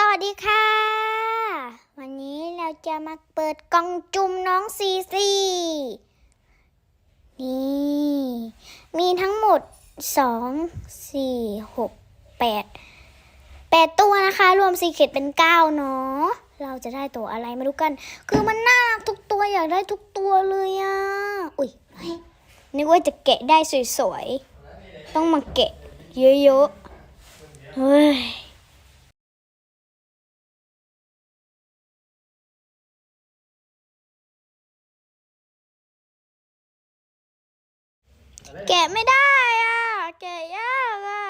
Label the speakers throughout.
Speaker 1: สวัสดีค่ะ วันนี้เราจะมาเปิดกล่องจุ่มน้องซีซีนี่ มีทั้งหมดสองสี่หกแปดแปดตัวนะคะ รวมซีเกตเป็นเก้าเนาะเราจะได้ตัวอะไรมาดูกัน คือมันน่ารักทุกตัวอยากได้ทุกตัวเลยอะอุ้ยเฮ้ยนึกว่าจะแกะได้สวยๆ ต้องมาแกะเยอะๆเฮ้ย แกะไม่ได้อะ แกะยากอะ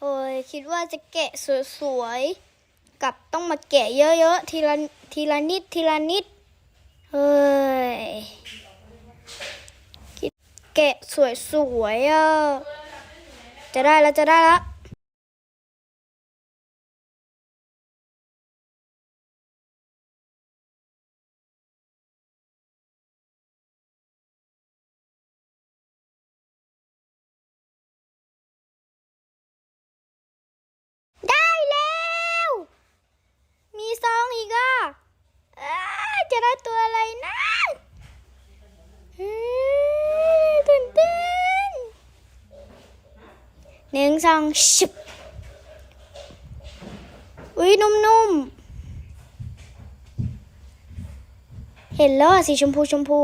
Speaker 1: เฮ้ยคิดว่าจะแกะสวยๆ กับต้องมาแกะเยอะๆ ทีละทีละนิดทีละนิด เฮ้ยแกะสวยๆอะ จะได้แล้วจะได้แล้ว จะได้ตัวอะไรนะเฮ้ยตื่นเต้นหนึ่งสองชิบอุ้ยนุ่มๆ เห็นแล้วสีชมพูชมพู